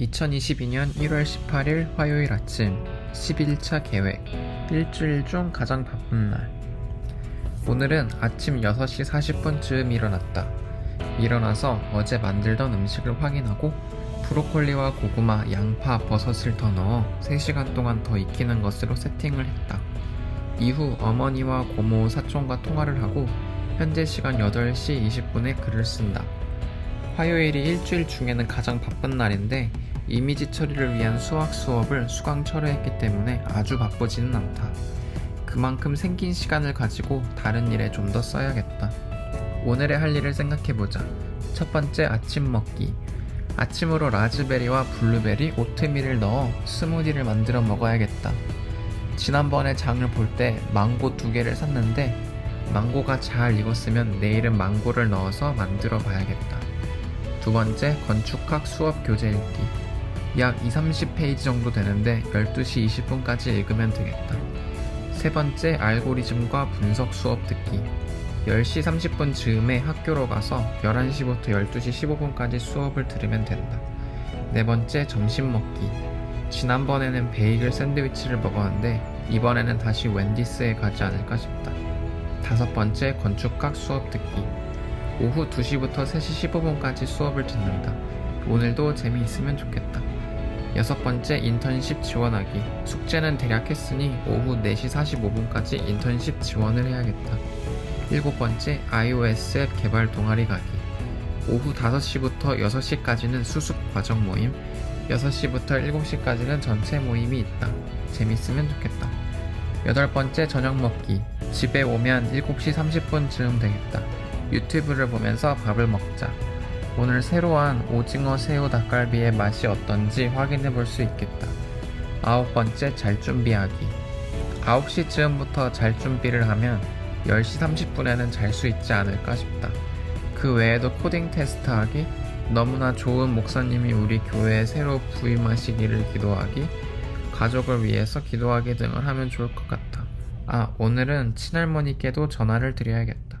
2022년 1월 18일 화요일 아침 11차 계획 일주일 중 가장 바쁜 날 오늘은 아침 6시 40분쯤 일어났다. 일어나서 어제 만들던 음식을 확인하고 브로콜리와 고구마, 양파, 버섯을 더 넣어 3시간 동안 더 익히는 것으로 세팅을 했다. 이후 어머니와 고모, 사촌과 통화를 하고 현재 시간 8시 20분에 글을 쓴다. 화요일이 일주일 중에는 가장 바쁜 날인데 이미지 처리를 위한 수학 수업을 수강처로 했기 때문에 아주 바쁘지는 않다. 그만큼 생긴 시간을 가지고 다른 일에 좀 더 써야겠다. 오늘의 할 일을 생각해보자. 첫 번째 아침 먹기. 아침으로 라즈베리와 블루베리, 오트밀을 넣어 스무디를 만들어 먹어야겠다. 지난번에 장을 볼 때 망고 두 개를 샀는데 망고가 잘 익었으면 내일은 망고를 넣어서 만들어 봐야겠다. 두 번째 건축학 수업 교재 읽기. 약 2, 30페이지 정도 되는데 12시 20분까지 읽으면 되겠다. 세 번째 알고리즘과 분석 수업 듣기. 10시 30분 즈음에 학교로 가서 11시부터 12시 15분까지 수업을 들으면 된다. 네 번째 점심 먹기. 지난번에는 베이글 샌드위치를 먹었는데 이번에는 다시 웬디스에 가지 않을까 싶다. 다섯 번째 건축학 수업 듣기. 오후 2시부터 3시 15분까지 수업을 듣는다. 오늘도 재미있으면 좋겠다. 여섯 번째 인턴십 지원하기. 숙제는 대략 했으니 오후 4시 45분까지 인턴십 지원을 해야겠다. 일곱 번째 iOS 앱 개발 동아리 가기. 오후 5시부터 6시까지는 수습 과정 모임, 6시부터 7시까지는 전체 모임이 있다. 재밌으면 좋겠다. 여덟 번째 저녁 먹기. 집에 오면 7시 30분쯤 되겠다. 유튜브를 보면서 밥을 먹자. 오늘 새로 한 오징어 새우 닭갈비의 맛이 어떤지 확인해 볼 수 있겠다. 아홉 번째 잘 준비하기. 9시쯤부터 잘 준비를 하면 10시 30분에는 잘 수 있지 않을까 싶다. 그 외에도 코딩 테스트 하기, 너무나 좋은 목사님이 우리 교회에 새로 부임하시기를 기도하기, 가족을 위해서 기도하기 등을 하면 좋을 것 같아. 아, 오늘은 친할머니께도 전화를 드려야겠다.